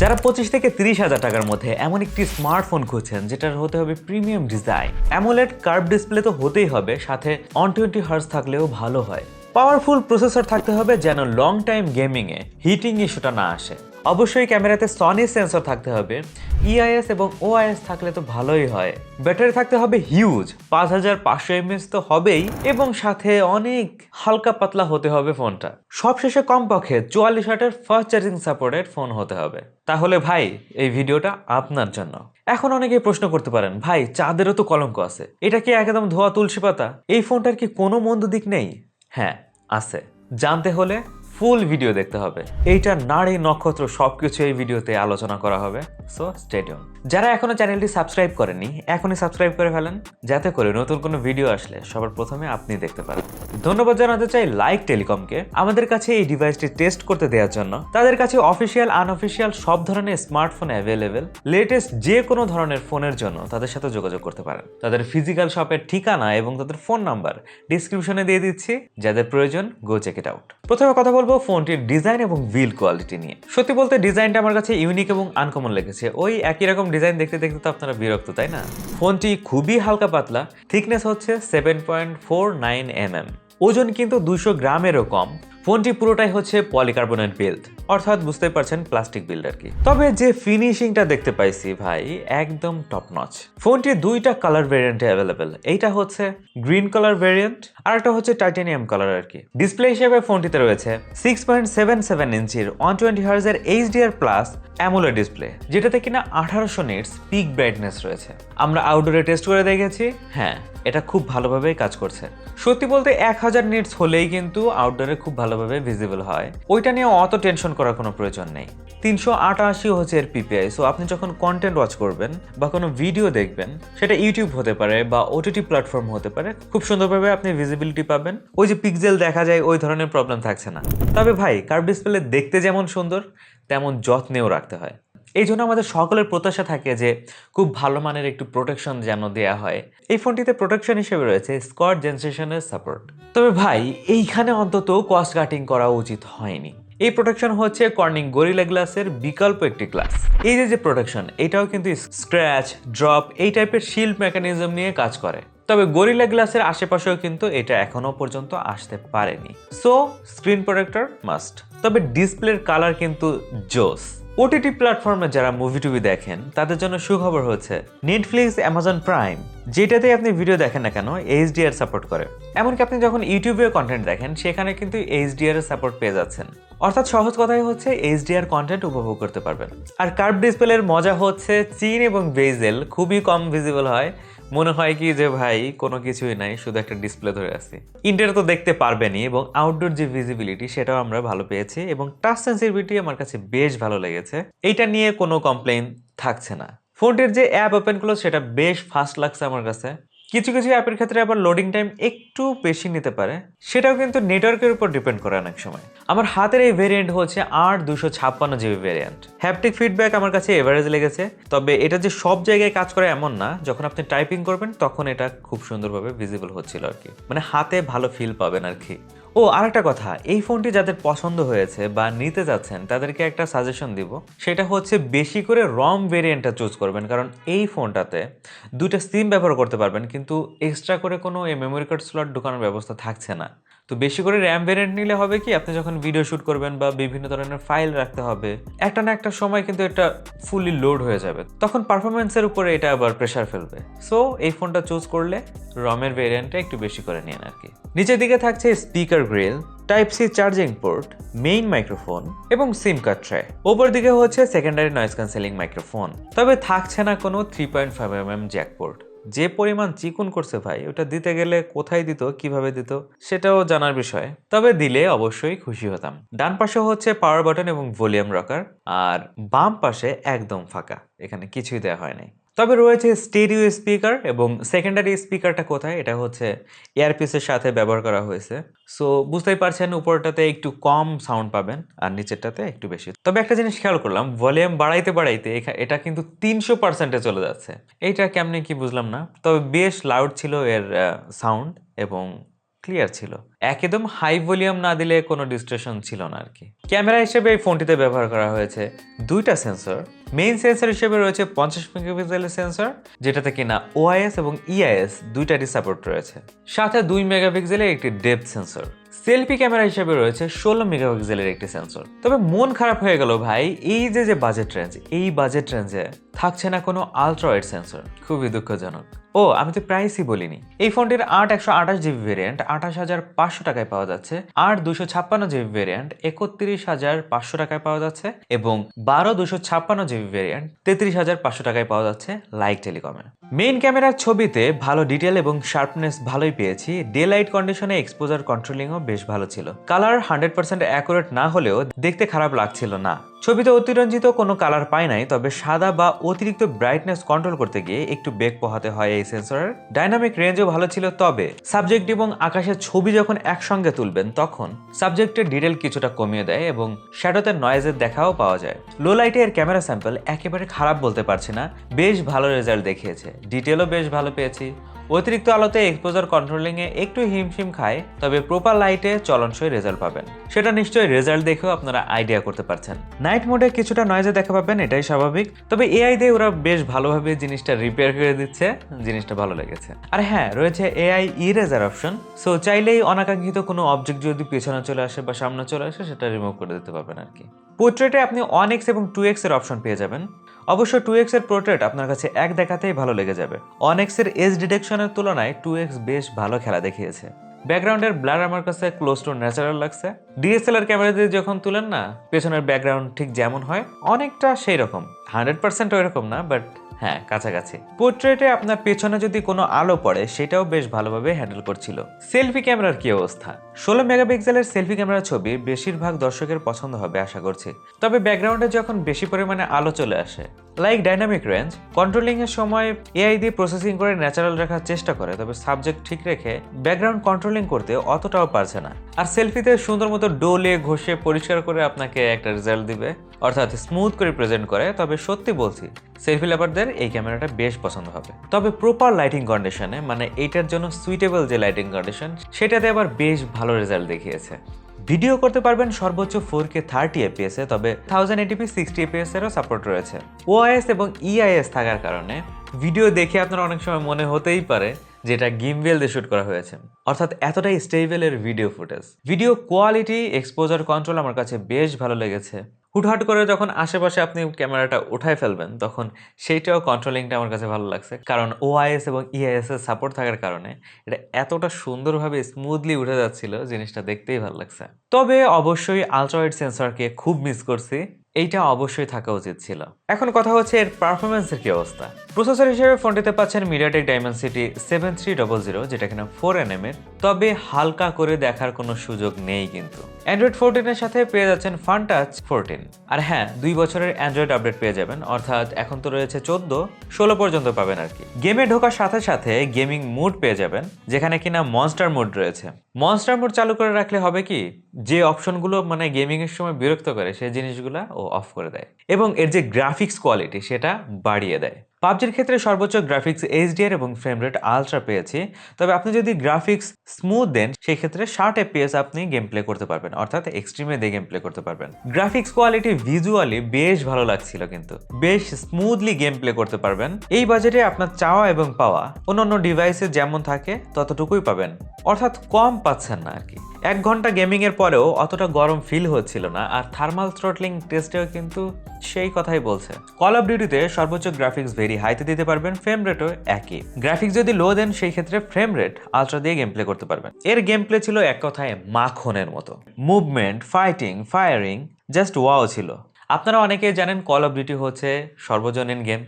যারা পঁচিশ থেকে তিরিশ হাজার টাকার মধ্যে এমন একটি স্মার্টফোন খুঁজছেন, যেটার হতে হবে premium design. AMOLED curve display তো হতেই হবে, সাথে অন টোয়েন্টি হার্স থাকলেও ভালো হয়। পাওয়ারফুল প্রসেসর থাকতে হবে যেন লং টাইম গেমিংয়ে হিটিং ইস্যুটা না আসে। অবশ্যই ক্যামেরাতে সনি সেন্সর থাকতে হবে ইআইএস এবং ওআইএস থাকলে তো ভালোই হয়। ব্যাটারি থাকতে হবে হিউজ পাঁচ হাজার পাঁচশো এমএস তো হবেই, এবং সাথে অনেক হালকা পাতলা হতে হবে ফোনটা। সবশেষে কমপক্ষে চুয়াল্লিশ হাটের ফার্স্ট চার্জিং সাপোর্টেড ফোন হতে হবে। তাহলে ভাই, এই ভিডিওটা আপনার জন্য। এখন অনেকেই প্রশ্ন করতে পারেন, ভাই, চাঁদেরও তো কলঙ্ক আছে। এটা কি একদম ধোয়া তুলসী পাতা? এই ফোনটার কি কোনো মন্দ দিক নেই? হ্যাঁ আছে। জানতে হলে ফুল ভিডিও দেখতে হবে। এইটা নারী নক্ষত্র সবকিছু এই ভিডিওতে আলোচনা করা হবে। সো স্টেডিয়াম যারা এখনও চ্যানেলটি সাবস্ক্রাইব করেনি এখনই সাবস্ক্রাইব করে ফেলেন, যাতে করে নতুন কোনো ভিডিও আসলে সবার প্রথমে আপনি দেখতে পারেন। ধন্যবাদ জানাতে চাই লাইক টেলিকমকে। আমাদের কাছে এই ডিভাইসটি টেস্ট করতে দেওয়ার জন্য। তাদের কাছে অফিসিয়াল, আনঅফিসিয়াল সব ধরনের স্মার্টফোন অ্যাভেলেবেল। লেটেস্ট যে কোনো ধরনের ফোনের জন্য তাদের সাথে যোগাযোগ করতে পারেন। তাদের ফিজিক্যাল শপের ঠিকানা এবং তাদের ফোন নাম্বার ডিসক্রিপশনে দিয়ে দিচ্ছি। যাদের প্রয়োজন, গো চেক ইট আউট। প্রথমে কথা বলব ফোনটির ডিজাইন এবং বিল কোয়ালিটি নিয়ে। সত্যি বলতে, ডিজাইনটা আমার কাছে ইউনিক এবং আনকমন লেগেছে। ওই একই রকম ডিজাইন দেখতে দেখতে তো আপনারা বিরক্ত, তাই না? ফোনটি খুবই হালকা পাতলা। থিকনেস হচ্ছে seven point four nine M M ওজন কিন্তু দুশো গ্রামেরও কম। ফোনটি পুরোটাই হচ্ছে পলিকার্বনেট বিল্ড। অর্থাৎ বুঝতে পারছেন প্লাস্টিক বিল্ড আর কি। তবে যে ফিনিশিংটা দেখতে পাইছি ভাই, একদম টপ নচ ফোনটি দুইটা কালার ভেরিয়েন্টে অ্যাভেলেবেল এইটা হচ্ছে গ্রিন কালার ভেরিয়েন্ট আর একটা হচ্ছে টাইটানিয়াম কালার আর কি। ডিসপ্লে হিসেবে ফোনটিতে রয়েছে সিক্স পয়েন্ট সেভেন সেভেন ইঞ্চির ওয়ান টোয়েন্টি হার্জের এইচডিআর প্লাস অ্যামোলেড ডিসপ্লে যেটাতে কিনা আঠারোশো নিটস পিক ব্রাইটনেস রয়েছে। আমরা আউটডোরে টেস্ট করে দেখেছি। হ্যাঁ এটা খুব ভালোভাবেই কাজ করছে। সত্যি বলতে এক হাজার নিটস হলেই কিন্তু আউটডোরে খুব ভালোভাবে ভিজিবল হয়। ওইটা নিয়ে অত টেনশন করার কোনো প্রয়োজন নেই। তিনশো আটাশি হচ্ছে এর পিপিআই সো আপনি যখন কন্টেন্ট ওয়াচ করবেন বা কোনো ভিডিও দেখবেন, সেটা ইউটিউব হতে পারে বা ওটিটি প্ল্যাটফর্ম হতে পারে, খুব সুন্দরভাবে আপনি ভিজিবিলিটি পাবেন। ওই যে পিকজেল দেখা যায়, ওই ধরনের প্রবলেম থাকছে না। তবে ভাই কার্ভ ডিসপ্লে দেখতে যেমন সুন্দর, তেমন যত্নেও রাখতে হয়। এই জন্য আমাদের সকলের প্রত্যাশা থাকে যে খুব ভালো মানের একটু প্রোটেকশন যেন দেয়া হয়। এই ফোনটিতে প্রোটেকশন হিসেবে রয়েছে স্কট জেনারেশনের সাপোর্ট তবে ভাই, এইখানে অন্তত কস্ট কাটিং করা উচিত হয়নি। এই প্রোটেকশন হচ্ছে কর্নিং গরিলা গ্লাসের বিকল্প একটি গ্লাস এই যে যে প্রোটেকশন এটাও কিন্তু স্ক্র্যাচ ড্রপ এই টাইপের শিল্ড মেকানিজম নিয়ে কাজ করে। তবে গরিলা গ্লাসের আশেপাশেও কিন্তু এটা এখনও পর্যন্ত আসতে পারেনি। সো স্ক্রিন প্রোটেক্টর মাস্ট তবে ডিসপ্লের কালার কিন্তু জোস। ওটিটি প্ল্যাটফর্মে যারা মুভি টুভি দেখেন, তাদের জন্য সুখবর হচ্ছে নেটফ্লিক্স অ্যামাজন প্রাইম যেটাতে আপনি ভিডিও দেখেন না কেন এইচডিআর সাপোর্ট করে। এমনকি আপনি যখন ইউটিউবে কন্টেন্ট দেখেন, সেখানে কিন্তু এইচডিআর সাপোর্ট পেয়ে যাচ্ছেন। অর্থাৎ সহজ কথাই হচ্ছে এইচডিআর কন্টেন্ট উপভোগ করতে পারবেন। আর কার্ভ ডিসপ্লের মজা হচ্ছে, চীন এবং বেজেল খুবই কম ভিজিবল হয় মনে হয় কি যে, ভাই, কোনো কিছুই নাই, শুধু একটা ডিসপ্লে ধরে আছি। ইন্টার তো দেখতে পারবেনি এবং আউটডোর যে ভিজিবিলিটি সেটাও আমরা ভালো পেয়েছি এবং টাচ সেন্সিটিভিটি আমার কাছে বেশ ভালো লেগেছে। এইটা নিয়ে কোনো কমপ্লেন থাকছে না। ফোনটির যে অ্যাপ ওপেন করল, সেটা বেশ ফাস্ট লাগছে আমার কাছে। কিছু কিছু অ্যাপের ক্ষেত্রে আবার লোডিং টাইম একটু বেশি নিতে পারে, সেটাও কিন্তু নেটওয়ার্কের উপর ডিপেন্ড করে অনেক সময়। আমার হাতের এই ভেরিয়েন্ট হচ্ছে আট দুশো ছাপ্পান্ন জিবি ভেরিয়েন্ট হ্যাপটিক ফিডব্যাক আমার কাছে এভারেজ লেগেছে, তবে এটা যে সব জায়গায় কাজ করে এমন না, যখন আপনি টাইপিং করবেন তখন এটা খুব সুন্দরভাবে ভিজিবল হচ্ছিল আর কি। মানে হাতে ভালো ফিল পাবেন আর কি। ও, আরেকটা কথা। এই ফোনটি যাদের পছন্দ হয়েছে বা নিতে যাচ্ছেন, তাদেরকে একটা সাজেশন দিব। সেটা হচ্ছে বেশি করে রম ভেরিয়েন্টটা চুজ করবেন। কারণ এই ফোনটাতে দুইটা সিম ব্যবহার করতে পারবেন, কিন্তু এক্সট্রা করে কোনো এই মেমোরি কার্ড স্লট ঢোকানোর ব্যবস্থা থাকছে না। তো বেশি করে র্যাম ভেরিয়েন্ট নিলে হবে কি, আপনি যখন ভিডিও শুট করবেন বা বিভিন্ন ধরনের ফাইল রাখতে হবে, একটা না একটা সময় কিন্তু এটা ফুলি লোড হয়ে যাবে। তখন পারফরমেন্সের উপরে এটা আবার প্রেশার ফেলবে। সো এই ফোনটা চুজ করলে রমের ভেরিয়েন্টটা একটু বেশি করে নিন আর কি নিচের দিকে থাকছে speaker grill type C charging port main microphone এবং সিম কার্ড ট্রে ওপর দিকে হচ্ছে সেকেন্ডারি নয়েজ ক্যান্সেলিং মাইক্রোফোন তবে থাকছে না কোনো three point five M M jack port যে পরিমাণ চিকুন করছে ভাই, ওটা দিতে গেলে কোথায় দিত, কীভাবে দিত, সেটাও জানার বিষয়। তবে দিলে অবশ্যই খুশি হতাম। ডান পাশে হচ্ছে পাওয়ার বাটন এবং ভলিউম রকার আর বাম পাশে একদম ফাঁকা। এখানে কিছুই দেওয়া হয় নাই তবে রয়েছে স্টেরিও স্পিকার এবং সেকেন্ডারি স্পিকারটা কোথায়? এটা হচ্ছে এয়ারপিসের সাথে ব্যবহার করা হয়েছে। সো, বুঝতেই পারছেন উপরটাতে একটু কম সাউন্ড পাবেন আর নিচেরটাতে একটু বেশি। তবে একটা জিনিস খেয়াল করলাম, ভলিউম বাড়াইতে বাড়াইতে এটা কিন্তু তিনশো পার্সেন্টে চলে যাচ্ছে। এইটা কেমনে কি বুঝলাম না। তবে বেশ লাউড ছিল এর সাউন্ড এবং ক্লিয়ার ছিল। একদম হাই ভলিউম না দিলে কোনো ডিস্ট্রেশন ছিল না আর কি। ক্যামেরা হিসেবে এই ফোনটিতে ব্যবহার করা হয়েছে দুইটা সেন্সর মেইন সেন্সর হিসেবে রয়েছে পঞ্চাশ মেগাপিক্সেলের সেন্সর যেটাতে কিনা ওআইএস এবং ইআইএস দুইটারই সাপোর্ট রয়েছে। সাথে দুই মেগাপিক্সেলের একটি ডেপথ সেন্সর সেলফি ক্যামেরা হিসেবে রয়েছে ষোলো মেগাপিক্সেলের একটি সেন্সর তবে মন খারাপ হয়ে গেল ভাই, এই যে যে বাজেট রেঞ্জ এই বাজেট রেঞ্জে থাকছে না কোনো আলট্রা ওয়াইড সেন্সর খুবই দুঃখজনক। ও, আমি তো প্রাইসই বলিনি। এই ফোনটির আট একশো আঠাশ জিবি ভেরিয়েন্ট আঠাশ হাজার পাঁচশো টাকায় পাওয়া যাচ্ছে, আট দুশো ছাপ্পান্ন জিবি ভেরিয়েন্ট একত্রিশ হাজার পাঁচশো টাকায় পাওয়া যাচ্ছে, এবং বারো দুশো ছাপ্পান্ন জিবি ভেরিয়েন্ট তেত্রিশ হাজার পাঁচশো টাকায় পাওয়া যাচ্ছে লাইক টেলিকমে মেইন ক্যামেরার ছবিতে ভালো ডিটেল এবং শার্পনেস ভালোই পেয়েছি ডে লাইট কন্ডিশনে এক্সপোজার কন্ট্রোলিংও বেশ ভালো ছিল। কালার হান্ড্রেড পার্সেন্ট অ্যাকুরেট না হলেও দেখতে খারাপ লাগছিল না। ছবিতে অতিরঞ্জিত কোনো কালার পাই নাই, তবে সাদা বা অতিরিক্ত ব্রাইটনেস কন্ট্রোল করতে গিয়ে একটু বেগ পোহাতে হয় এই সেন্সরের ডাইনামিক রেঞ্জও ভালো ছিল, তবে সাবজেক্ট এবং আকাশের ছবি যখন একসঙ্গে তুলবেন, তখন সাবজেক্টের ডিটেল কিছুটা কমিয়ে দেয় এবং শ্যাডোতে নয়েজের দেখাও পাওয়া যায়। লো লাইটে এর ক্যামেরা স্যাম্পল একেবারে খারাপ বলতে পারছি না, বেশ ভালো রেজাল্ট দেখিয়েছে। ডিটেলও বেশ ভালো পেয়েছি। অতিরিক্ত আলোতে এক্সপোজার কন্ট্রোলিংয়ে একটু হিমশিম খায়, তবে প্রপার লাইটে চলনসই রেজাল্ট পাবেন। সেটা নিশ্চয়ই রেজাল্ট দেখেও আপনারা আইডিয়া করতে পারছেন। নাইট মোডে কিছুটা নয়েজে দেখা পাবেন, এটাই স্বাভাবিক। তবে এআই দিয়ে ওরা বেশ ভালোভাবে জিনিসটা রিপেয়ার করে দিচ্ছে, জিনিসটা ভালো লেগেছে। আর হ্যাঁ রয়েছে এআই ইরেজার অপশন সো চাইলেই অনাকাঙ্ক্ষিত কোনো অবজেক্ট যদি পেছনে চলে আসে বা সামনে চলে আসে, সেটা রিমুভ করে দিতে পারবেন আর কি। পোর্ট্রেটে আপনি ওয়ান এক্স এবং টু এক্সের অপশন পেয়ে যাবেন। অবশ্য টু এক্সের পোর্ট্রেট আপনার কাছে এক দেখাতেই ভালো লেগে যাবে। ওয়ান এক্সের এজ ডিটেকশনের তুলনায় টু এক্স বেশ ভালো খেলা দেখিয়েছে। ব্যাকগ্রাউন্ডের ব্লার আমার কাছে ক্লোজ টু ন্যাচারাল লাগছে। ডিএসএলআর ক্যামেরা দিয়ে যখন তুলেন না, পেছনের ব্যাকগ্রাউন্ড ঠিক যেমন হয়, অনেকটা সেই রকম হান্ড্রেড পার্সেন্ট ওই রকম না বাট হ্যাঁ কাছাকাছি। পোর্ট্রেটে আপনার পেছনে যদি কোনো আলো পড়ে, সেটাও বেশ ভালোভাবে হ্যান্ডেল করছিল। সেলফি ক্যামেরার কি অবস্থা? ষোলো মেগাপিক্সেলের সেলফি ক্যামেরার ছবি বেশিরভাগ দর্শকের পছন্দ হবে, আশা করছি। তবে ব্যাকগ্রাউন্ডে যখন বেশি পরিমাণে আলো চলে আসে লাইক ডাইনামিক রেঞ্জ কন্ট্রোলিং এর সময় এআই দিয়ে প্রসেসিং করে ন্যাচারাল রাখার চেষ্টা করে, তবে সাবজেক্ট ঠিক রেখে ব্যাকগ্রাউন্ড কন্ট্রোলিং করতে অতটাও পারছে না। আর সেলফিতে সুন্দর মতো ডোলে ঘষে পরিষ্কার করে আপনাকে একটা রেজাল্ট দিবে, অর্থাৎ স্মুথ করে প্রেজেন্ট করে, তবে সত্যি বলছি সেলফি লাভারদের এই ক্যামেরাটা বেশ পছন্দ হবে। তবে প্রপার লাইটিং কন্ডিশনে মানে এইটার জন্য সুইটেবল যে লাইটিং কন্ডিশন সেটাতে আবার বেশ ভালো রেজাল্ট দেখিয়েছে। ভিডিও করতে পারবেন সর্বোচ্চ ফোর কে থার্টি এপিএসে তবে thousand eighty p sixty FPS এরও সাপোর্ট রয়েছে। ওআইএস এবং ইআইএস থাকার কারণে ভিডিও দেখে আপনার অনেক সময় মনে হতেই পারে যেটা গিমবেল দিয়ে শ্যুট করা হয়েছে। অর্থাৎ এতটাই স্টেবলের video footage video quality exposure control আমার কাছে বেশ ভালো লেগেছে। হুটহাট করে যখন আশেপাশে আপনি ক্যামেরাটা উঠায় ফেলবেন, তখন সেইটাও কন্ট্রোলিংটা আমার কাছে ভালো লাগছে। কারণ ওআইএস এবং ইআইএস এর সাপোর্ট থাকার কারণে এটা এতটা সুন্দরভাবে স্মুথলি উঠে যাচ্ছিল, জিনিসটা দেখতেই ভালো লাগছে। তবে অবশ্যই আলট্রাওয়াইড সেন্সরকে খুব মিস করছি। এইটা অবশ্যই থাকা উচিত ছিল। এখন কথা হচ্ছে এর পারফরমেন্সের কি অবস্থা? প্রসেসর হিসেবে ফোনটিতে পাচ্ছেন MediaTek Dimensity seven three double zero যেটা কিনা ফোর এন এম এর। তবে হালকা করে দেখার কোনো সুযোগ নেই কিন্তু। অ্যান্ড্রয়েড ফোরটিনের সাথে পেয়ে যাচ্ছেন ফান টাচ ফোরটিন আর হ্যাঁ দুই বছরের অ্যান্ড্রয়েড আপডেট পেয়ে যাবেন। অর্থাৎ এখন তো রয়েছে চোদ্দ, ষোলো পর্যন্ত পাবেন আর কি। গেমে ঢোকার সাথে সাথে গেমিং মুড পেয়ে যাবেন, যেখানে কিনা মনস্টার মুড রয়েছে। মনস্টার মুড চালু করে রাখলে হবে কি, যে অপশনগুলো মানে গেমিং এর সময় বিরক্ত করে, সেই জিনিসগুলো ও অফ করে দেয় এবং এর যে গ্রাফিক্স কোয়ালিটি সেটা বাড়িয়ে দেয়। পাবজির ক্ষেত্রে সর্বোচ্চ গ্রাফিক্স এইচডিআর এবং ফ্রেম রেট আলট্রা পেয়েছি। তবে আপনি যদি গ্রাফিক্স স্মুথ দেন সেই ক্ষেত্রে ষাট এপিএস আপনি গেম প্লে করতে পারবেন, অর্থাৎ এক্সট্রিমে দিয়ে গেম প্লে করতে পারবেন। গ্রাফিক্স কোয়ালিটি ভিজুয়ালি বেশ ভালো লাগছিল কিন্তু। বেশ স্মুথলি গেম প্লে করতে পারবেন। এই বাজেটে আপনার চাওয়া এবং পাওয়া, অন্যান্য ডিভাইসে যেমন থাকে, ততটুকুই পাবেন। অর্থাৎ কম পাচ্ছেন না আর কি এক ঘণ্টা গেমিং এর পরেও অতটা গরম ফিল হচ্ছিল না, আর থার্মাল থ্রটলিং টেস্টেও কিন্তু সেই কথাই বলছে। কল অফ ডিউটিতে সর্বোচ্চ গ্রাফিক্স ভেরি হাইতে দিতে পারবেন ফ্রেম রেটও একই। গ্রাফিক্স যদি লো দেন, সেই ক্ষেত্রে ফ্রেম রেট আলট্রা দিয়ে গেম প্লে করতে পারবেন। এর গেম প্লে ছিল এক কথায় মাখনের মতো। Movement fighting firing just wow ছিল। আপনারা অনেকেই জানেন কল অফ ডিউটি হচ্ছে সর্বজনীন গেম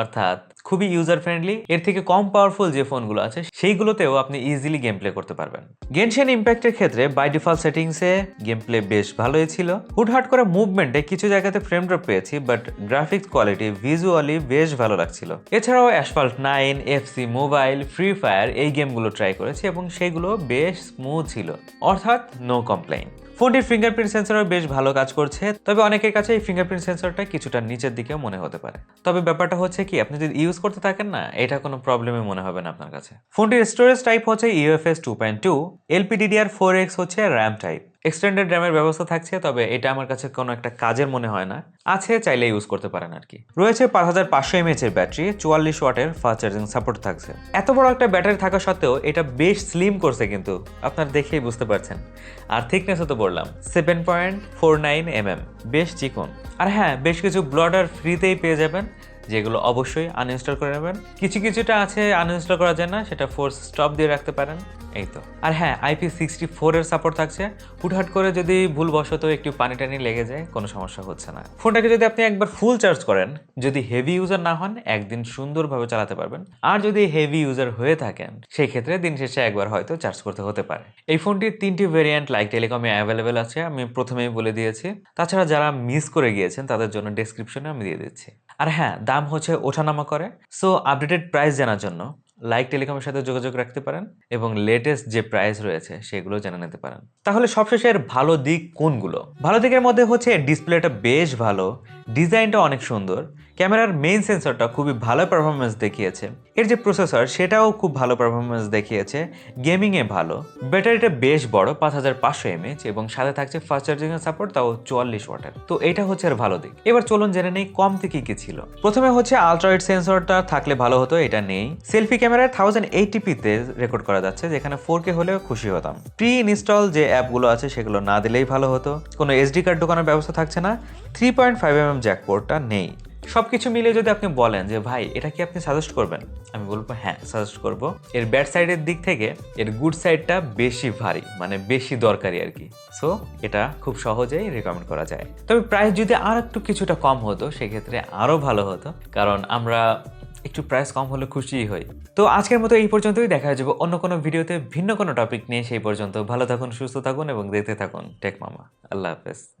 অর্থাৎ খুবই ইউজার ফ্রেন্ডলি এর থেকে কম পাওয়ারফুল যে ফোনগুলো আছে, সেইগুলোতেও আপনি ইজিলি গেম প্লে করতে পারবেন। গেনশেন ইম্প্যাক্টের ক্ষেত্রে বাই ডিফল্ট সেটিংসে গেম প্লে বেশ ভালোই ছিল। হুটহাট করে মুভমেন্টে কিছু জায়গাতে ফ্রেম ড্রপ পেয়েছি বাট গ্রাফিক্স কোয়ালিটি ভিজুয়ালি বেশ ভালো লাগছিল। এছাড়াও Asphalt nine FC Mobile Free Fire এই গেমগুলো ট্রাই করেছি এবং সেগুলো বেশ স্মুথ ছিল। অর্থাৎ নো কমপ্লেইন ফোনটির ফিঙ্গারপ্রিন্ট সেন্সরও বেশ ভালো কাজ করছে, তবে অনেকের কাছে এই ফিঙ্গারপ্রিন্ট সেন্সরটা কিছুটা নিচের দিকেও মনে হতে পারে। তবে ব্যাপারটা হচ্ছে কি, আপনি যদি ইউজ করতে থাকেন না, এটা কোনো প্রবলেমে মনে হবে না আপনার কাছে। ফোনটির স্টোরেজ টাইপ হচ্ছে UFS two point two LPDDR four X হচ্ছে র্যাম টাইপ এক্সটেন্ডেড র্যামের ব্যবস্থা থাকছে, তবে এটা আমার কাছে কোনো একটা কাজের মনে হয় না। আছে চাইলে ইউজ করতে পারেন আর কি। রয়েছে পাঁচ হাজার পাঁচশো এমএচ এর ব্যাটারি, চুয়াল্লিশ ওয়াটের ফাস্ট চার্জিং সাপোর্ট থাকছে। এত বড় একটা ব্যাটারি থাকা সত্ত্বেও এটা বেশ স্লিম করছে কিন্তু, আপনার দেখেই বুঝতে পারছেন। আর থিকনেসও তো বললাম seven point four nine M M বেশ চিকন। আর হ্যাঁ বেশ কিছু ব্লডার ফ্রিতেই পেয়ে যাবেন। যেগুলো অবশ্যই আনইনস্টল করে নেবেন। কিছু কিছুটা আছে আনইনস্টল করা যায় না সেটা ফোর্স স্টপ দিয়ে রাখতে পারেন। এই তো। আর হ্যাঁ আইপি সিক্সটি ফোরের সাপোর্ট থাকছে। হুটহাট করে যদি ভুলবশত একটু পানি টানি লেগে যায়, কোনো সমস্যা হচ্ছে না। ফোনটাকে যদি আপনি একবার ফুল চার্জ করেন, যদি হেভি ইউজার না হন, একদিন সুন্দরভাবে চালাতে পারবেন। আর যদি হেভি ইউজার হয়ে থাকেন, সেই ক্ষেত্রে দিন শেষে একবার হয়তো চার্জ করতে হতে পারে। এই ফোনটির তিনটি ভেরিয়েন্ট লাইক টেলিকমে অ্যাভেলেবেল আছে, আমি প্রথমেই বলে দিয়েছি। তাছাড়া যারা মিস করে গিয়েছেন, তাদের জন্য ডেসক্রিপশনে আমি দিয়ে দিচ্ছি। আর হ্যাঁ দাম হচ্ছে ওঠানামা করে। সো আপডেটেড প্রাইস জানার জন্য লাইক টেলিকমের সাথে যোগাযোগ রাখতে পারেন এবং লেটেস্ট যে প্রাইস রয়েছে সেগুলো জেনে নিতে পারেন। তাহলে সবশেষে এর ভালো দিক কোনগুলো? ভালো দিকের মধ্যে হচ্ছে ডিসপ্লেটা বেশ ভালো ডিজাইনটা অনেক সুন্দর ক্যামেরার মেইন সেন্সরটা খুবই ভালো পারফরমেন্স দেখিয়েছে। এর যে প্রসেসর সেটাও খুব ভালো পারফরমেন্স দেখিয়েছে। গেমিংয়ে ভালো। ব্যাটারিটা বেশ বড়, পাঁচ হাজার পাঁচশো এমএচ এবং সাথে থাকছে ফাস্ট চার্জিং এর সাপোর্ট তাও চুয়াল্লিশ ওয়াটের। তো এটা হচ্ছে আর ভালো দিক। এবার চলুন জেনে নেই কম থেকে কি ছিল। প্রথমে হচ্ছে আলট্রাইড সেন্সরটা থাকলে ভালো হতো, এটা নেই। সেলফি ক্যামেরায় থাউজেন্ড এইটিপিতে রেকর্ড করা যাচ্ছে, যেখানে ফোর কে হলেও খুশি হতাম। প্রি ইনস্টল যে অ্যাপগুলো আছে, সেগুলো না দিলেই ভালো হতো। কোনো এসডি কার্ড ঢোকানোর ব্যবস্থা থাকছে না। Three point five M M জ্যাকপোর্টটা নেই। সব কিছু মিলিয়ে যদি আপনি বলেন যে, ভাই, এটা কি আপনি সাজেস্ট করবেন? আমি বলব হ্যাঁ সাজেস্ট করব। এর ব্যাড সাইডের দিক থেকে, এর গুড সাইডটা বেশি ভারী মানে বেশি দরকারি আর কি। সো এটা খুব সহজেই রেকমেন্ড করা যায়। তবে প্রাইস যদি আর একটু কিছুটা কম হতো, সেক্ষেত্রে আরও ভালো হতো, কারণ আমরা একটু প্রাইস কম হলে খুশিই হই। তো আজকের মতো এই পর্যন্তই, দেখা যাবে অন্য কোনো ভিডিওতে ভিন্ন কোনো টপিক নিয়ে, সেই পর্যন্ত ভালো থাকুন, সুস্থ থাকুন এবং দেখতে থাকুন টেক মামা। আল্লাহ হাফেজ।